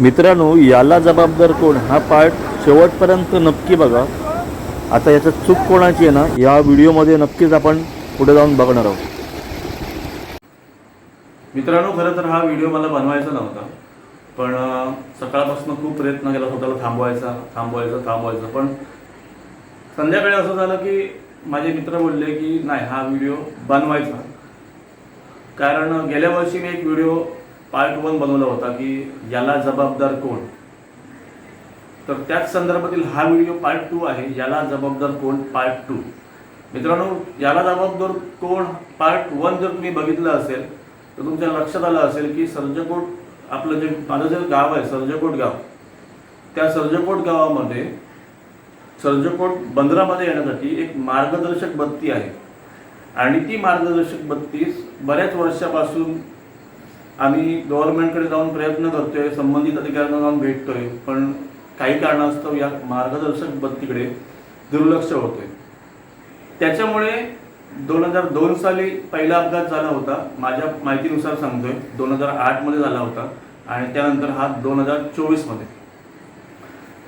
मित्रांनो याला जबाबदार कोण? हा पार्ट शेवटपर्यंत नक्की बघा. आता याच्यात चूक कोणाची आहे ना या व्हिडिओमध्ये नक्कीच आपण पुढे जाऊन बघणार आहोत. मित्रांनो खरं तर हा व्हिडिओ मला बनवायचा नव्हता. पण सकाळपासून खूप प्रयत्न केला स्वतःला थांबवायचा थांबवायचा थांबवायचा. पण संध्याकाळी असं झालं की माझे मित्र बोलले की नाही हा व्हिडिओ बनवायचा. कारण गेल्या वर्षी मी एक व्हिडिओ पार्ट वन बनवला होता की याला जबाबदार कोण? तर त्याच संदर्भातील हा व्हिडिओ पार्ट टू आहे. याला जबाबदार कोण? पार्ट टू मित्रांनो याला जबाबदार कोण? पार्ट वन जर तुम्ही बघितलं असेल तर तुमच्या लक्षात आलं असेल की सर्जकोट आपलं जे माझं जे गाव आहे सर्जकोट गाव त्या सर्जकोट गावामध्ये सर्जकोट बंदरामध्ये येण्यासाठी एक मार्गदर्शक बत्ती आहे. आणि ती मार्गदर्शक बत्तीस बऱ्याच वर्षापासून आम्ही गव्हर्नमेंटकडे जाऊन प्रयत्न करतोय संबंधित अधिकाऱ्यांना जाऊन भेटतोय पण काही कारणास्तव या मार्गदर्शक बत्तीकडे दुर्लक्ष होतोय. त्याच्यामुळे दोन हजार दोन साली पहिला अपघात झाला होता. माझ्या माहितीनुसार सांगतोय दोन हजार आठमध्ये झाला होता आणि त्यानंतर हा दोन हजार चोवीसमध्ये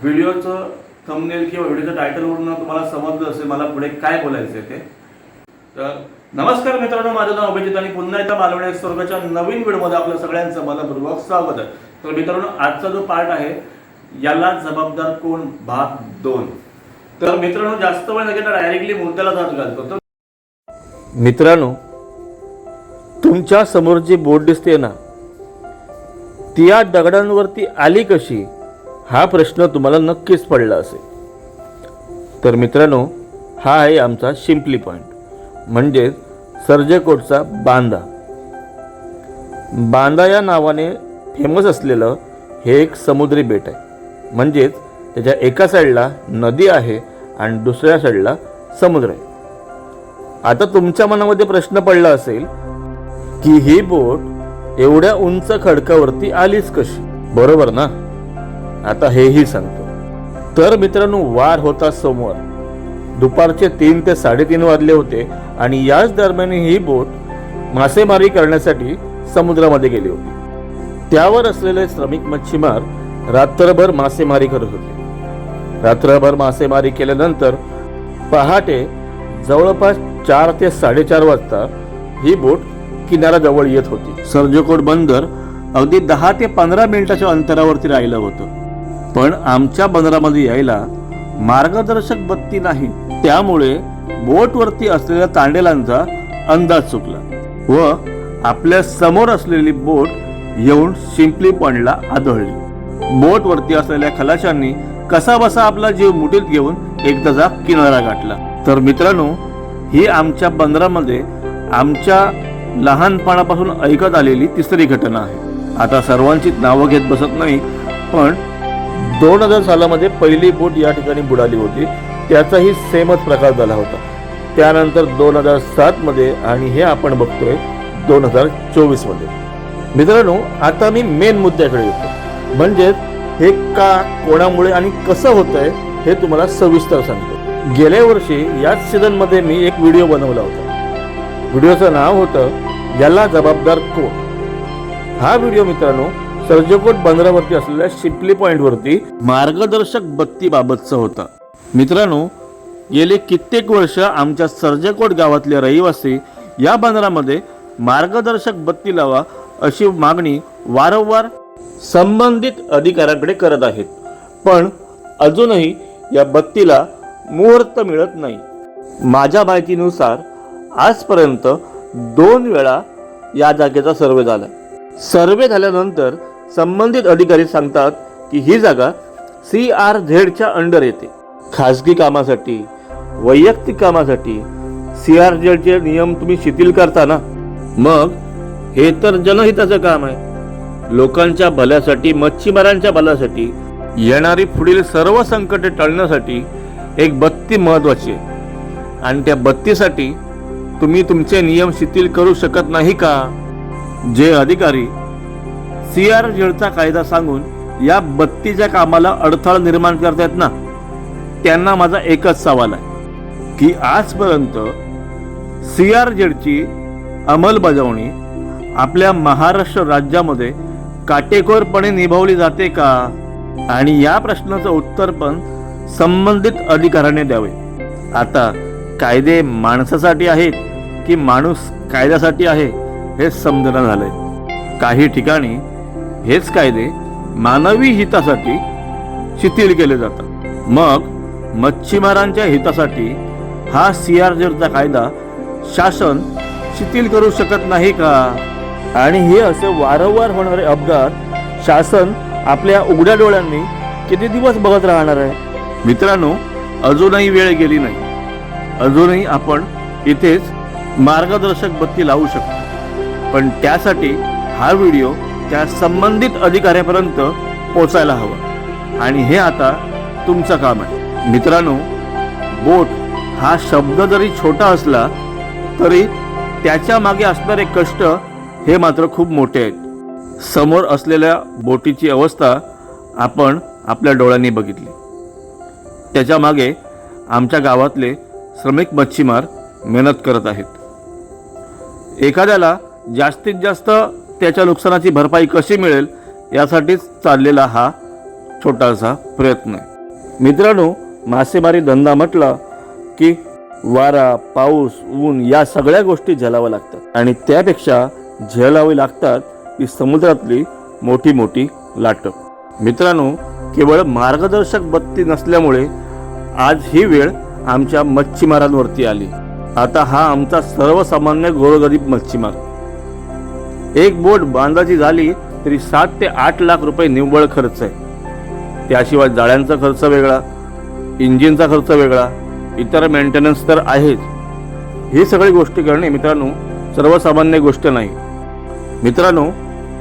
व्हिडिओचं थंबनेल किंवा व्हिडिओच्या टायटलवरून तुम्हाला समजलं असेल मला पुढे काय बोलायचं आहे ते. तर नमस्कार मित्रांनो माझं नाव अभिजित आणि पुन्हा एकदा मालवणी स्वर्गाच्या नवीन व्हिडिओमध्ये आपलं सगळ्यांचं मनपूर्वक स्वागत आहे. तर मित्रांनो आजचा जो पार्ट आहे याला जबाबदार कोण? भाग दोन. तर मित्रांनो जास्त वेळ न डायरेक्टली मुद्द्याला जात घालतो. तर मित्रांनो तुमच्यासमोर जी बोट दिसते ना ती या दगडांवरती आली कशी हा प्रश्न तुम्हाला नक्कीच पडला असेल. तर मित्रांनो हा आहे आमचा शिंपली पॉईंट म्हणजेच सर्जेकोटचा बांदा. बांदा या नावाने फेमस असलेलं हे एक समुद्री बेट आहे. म्हणजेच त्याच्या एका साईडला नदी आहे आणि दुसऱ्या साईडला समुद्र आहे. आता तुमच्या मनामध्ये प्रश्न पडला असेल की ही बोट एवढ्या उंच खडकावरती आलीच कशी? बरोबर ना? आता हेही सांगतो. तर मित्रांनो वार होता सोमवार दुपारचे तीन ते साडेतीन वाजले होते आणि याच दरम्यान ही बोट मासेमारी करण्यासाठी समुद्रामध्ये गेली होती. त्यावर असलेले श्रमिक मच्छीमार रात्रभर मासेमारी करत होते. रात्रभर मासेमारी केल्यानंतर पहाटे जवळपास चार ते साडेचार वाजता ही बोट किनाऱ्याजवळ येत होती. सर्जकोट बंदर अगदी दहा ते पंधरा मिनिटाच्या अंतरावरती राहिलं होतं. पण आमच्या बंदरामध्ये यायला मार्गदर्शक बत्ती नाही. त्यामुळे बोटवरती असलेल्या तांडेलांचा अंदाज चुकला व आपल्यासमोर असलेली बोट येऊन शिंपली पॉइंटला आदळली. बोटवरती असलेल्या खलाशांनी कसा बसा आपला जीव मुठीत घेऊन एकदाचा किनारा गाठला. तर मित्रांनो ही आमच्या बंदरामध्ये आमच्या लहानपणापासून ऐकत आलेली तिसरी घटना आहे. आता सर्वांची नावं घेत बसत नाही पण दोन हजार सालामध्ये पहिली बोट या ठिकाणी बुडाली होती. त्याचाही सेमच प्रकार झाला होता. त्यानंतर दोन हजार सातमध्ये आणि हे आपण बघतोय दोन हजार चोवीसमध्ये. मित्रांनो आता मी मेन मुद्द्याकडे येतो. म्हणजेच हे का कोणामुळे आणि कसं होतंय हे तुम्हाला सविस्तर सांगतो. गेल्या वर्षी याच सीझनमध्ये मी एक व्हिडिओ बनवला होता. व्हिडिओचं नाव होतं याला जबाबदार कोण? हा व्हिडिओ मित्रांनो सर्जकोट बंदरावरती असलेल्या शिपली पॉइंटवरती मार्गदर्शक बत्तीबाबतचा होता. मित्रांनो गेले कित्येक वर्ष आमच्या सर्जकोट गावातले रहिवासी या बंदरामध्ये मार्गदर्शक बत्ती लावा अशी मागणी वारंवार संबंधित अधिकाऱ्यांकडे करत आहेत. पण अजूनही या बत्तीला मुहूर्त मिळत नाही. माझ्या माहितीनुसार आजपर्यंत दोन वेळा या जागेचा सर्वे झाला सर्वे झाल्यानंतर संबंधित अधिकारी सांगतात की ही जागा सी आर झेडच्या अंडर येते. खाजगी कामासाठी वैयक्तिक कामासाठी सी आर जेडचे नियम तुम्ही शिथिल करता ना? मग हे तर जनहिताचं काम आहे. लोकांच्या भल्यासाठी मच्छीमारांच्या भल्यासाठी येणारी पुढील सर्व संकटे टळण्यासाठी एक बत्ती महत्वाची आहे. आणि त्या बत्तीसाठी तुम्ही तुमचे नियम शिथिल करू शकत नाही का? जे अधिकारी सी आर जेडचा कायदा सांगून या बत्तीच्या कामाला अडथळा निर्माण करतायत ना? त्यांना माझा एकच सवाल आहे की आजपर्यंत सी आर जेडची अंमलबजावणी आपल्या महाराष्ट्र राज्यामध्ये काटेकोरपणे निभावली जाते का? आणि या प्रश्नाचं उत्तर पण संबंधित अधिकाऱ्याने द्यावे. आता कायदे माणसासाठी आहेत की माणूस कायद्यासाठी आहे हे समजणं झालंय. काही ठिकाणी हेच कायदे मानवी हितासाठी शिथिल केले जातात. मग मच्छीमारांच्या हितासाठी हा सी आर सीआरजेडचा कायदा शासन शिथिल करू शकत नाही का? आणि हे असे वारंवार होणारे अपघात शासन आपल्या उघड्या डोळ्यांनी किती दिवस बघत राहणार आहे? मित्रांनो अजूनही वेळ गेली नाही. अजूनही आपण इथेच मार्गदर्शक बत्ती लावू शकतो. पण त्यासाठी हा व्हिडिओ त्या संबंधित अधिकाऱ्यापर्यंत पोचायला हवा. आणि हे आता तुमचं काम आहे. मित्रांनो बोट हा शब्द जरी छोटा असला तरी त्याच्यामागे असणारे कष्ट हे मात्र खूप मोठे आहेत. समोर असलेल्या बोटीची अवस्था आपण आपल्या डोळ्यांनी बघितली. त्याच्यामागे आमच्या गावातले श्रमिक मच्छीमार मेहनत करत आहेत. एखाद्याला जास्तीत जास्त त्याच्या नुकसानाची भरपाई कशी मिळेल यासाठीच चाललेला हा छोटासा प्रयत्न आहे. मित्रांनो मासेमारी धंदा म्हटला की वारा पाऊस ऊन या सगळ्या गोष्टी झेलाव्या लागतात. आणि त्यापेक्षा झेलावी लागतात ती समुद्रातली मोठी मोठी लाटं. मित्रांनो केवळ मार्गदर्शक बत्ती नसल्यामुळे आज ही वेळ आमच्या मच्छीमारांवरती आली. आता हा आमचा सर्वसामान्य गोरगरीब मच्छीमार. एक बोट बांधाची झाली तरी सात ते आठ लाख रुपये निव्वळ खर्च आहे. त्याशिवाय जाळ्यांचा खर्च वेगळा. इंजिनचा खर्च वेगळा इतर मेंटेनन्स तर आहेच. ही सगळी गोष्टी करणे मित्रांनो सर्वसामान्य गोष्ट नाही. मित्रांनो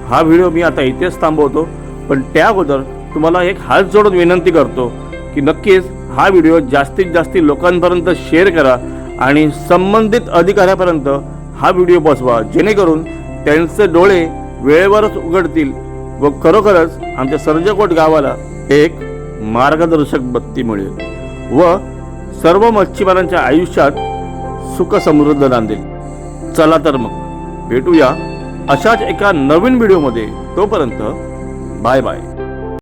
हा व्हिडिओ मी आता इथेच थांबवतो पण त्या अगोदर तुम्हाला एक हात जोडून विनंती करतो की नक्कीच हा व्हिडिओ जास्तीत जास्त लोकांपर्यंत शेअर करा आणि संबंधित अधिकाऱ्यापर्यंत हा व्हिडिओ पोचवा जेणेकरून त्यांचे डोळे वेळेवरच उघडतील व खरोखरच आमच्या सर्जकोट गावाला एक मार्गदर्शक बत्ती मिळेल व सर्व मच्छीमारांच्या आयुष्यात सुख समृद्ध नांदेल. चला तर मग भेटूया अशाच एका नवीन व्हिडिओमध्ये. तोपर्यंत बाय बाय.